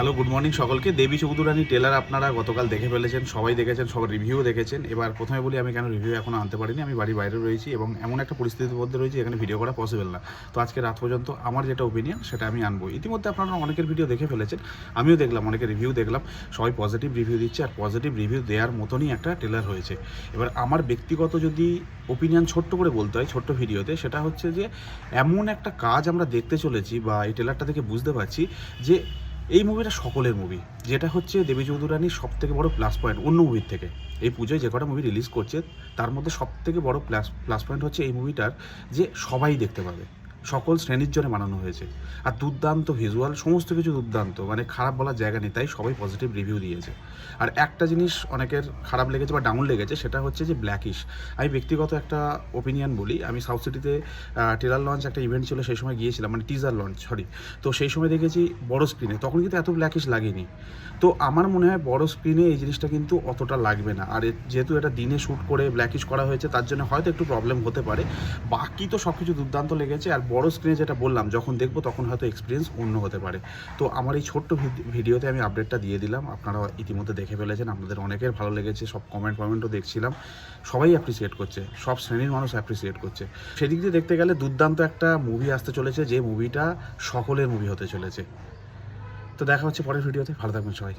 Hello, good morning সকলকে। দেবী Chaudhurani teller আপনারা গতকাল দেখে ফেলেছেন, সবাই দেখেছেন, সবার রিভিউ দেখেছেন। এবার প্রথমে বলি, আমি কেন রিভিউ এখনও আনতে পারিনি, আমি বাড়ির বাইরে রয়েছি এবং এমন একটা পরিস্থিতির মধ্যে রয়েছি, এখানে ভিডিও করা পসিবল না। তো আজকে রাত পর্যন্ত আমার যেটা ওপিনিয়ন সেটা আমি আনব। ইতিমধ্যে আপনারা অনেকের ভিডিও দেখে ফেলেছেন, আমিও দেখলাম অনেকের রিভিউ দেখলাম। সবাই পজিটিভ রিভিউ দিচ্ছে আর পজিটিভ রিভিউ দেওয়ার মতনই একটা টেলার হয়েছে। এবার আমার ব্যক্তিগত যদি ওপিনিয়ন ছোট্ট করে বলতে হয়, ছোট্ট ভিডিওতে, সেটা হচ্ছে যে, এমন একটা কাজ আমরা দেখতে চলেছি বা এই টেলারটা থেকে বুঝতে পারছি যে এই মুভিটা সকলের মুভি যেটা হচ্ছে দেবী চৌধুরানীর সব থেকে বড় প্লাস পয়েন্ট অন্য মুভির থেকে। এই পুজোয় যে কটা মুভি রিলিজ করছে, তার মধ্যে সব থেকে বড় প্লাস প্লাস পয়েন্ট হচ্ছে এই মুভিটার যে সবাই দেখতে পাবে। সকল শ্রেণির জন্য বানানো হয়েছে। আর দুর্দান্ত ভিজুয়াল সমস্ত কিছু দুর্দান্ত। মানে খারাপ বলার জায়গা নেই, তাই সবাই পজিটিভ রিভিউ দিয়েছে। আর একটা জিনিস অনেকের খারাপ লেগেছে বা ডাউন লেগেছে, সেটা হচ্ছে যে ব্ল্যাকিশ আমি ব্যক্তিগত একটা ওপিনিয়ন বলি, আমি সাউথ সিটিতে টেলার লঞ্চ একটা ইভেন্ট ছিল, সেই সময় গিয়েছিলাম মানে টিজার লঞ্চ সরি তো সেই সময় দেখেছি বড় স্ক্রিনে তখন কিন্তু এত ব্ল্যাকিশ লাগেনি। তো আমার মনে হয় বড় স্ক্রিনে এই জিনিসটা কিন্তু অতটা লাগবে না। আর যেহেতু এটা দিনে শ্যুট করে ব্ল্যাকিশ করা হয়েছে, তার জন্য হয়তো একটু প্রবলেম হতে পারে। বাকি তো সব কিছু দুর্দান্ত লেগেছে, আর বড় স্ক্রিনে যেটা বললাম, যখন দেখব তখন হয়তো এক্সপিরিয়েন্স অন্য হতে পারে। তো আমার এই ছোট্ট ভিড- ভিডিওতে আমি আপডেটটা দিয়ে দিলাম। আপনারা ইতিমধ্যে দেখে ফেলেছেন, আপনাদের অনেকের ভালো লেগেছে, সব কমেন্ট কমেন্টও দেখছিলাম। সবাই অ্যাপ্রিসিয়েট করছে, সব শ্রেণির মানুষ অ্যাপ্রিসিয়েট করছে। সেদিক দিয়ে দেখতে গেলে দুর্দান্ত একটা মুভি আসতে চলেছে, যে মুভিটা সকলের মুভি হতে চলেছে। তো দেখা হচ্ছে পরের ভিডিওতে, ভালো থাকবেন সবাই।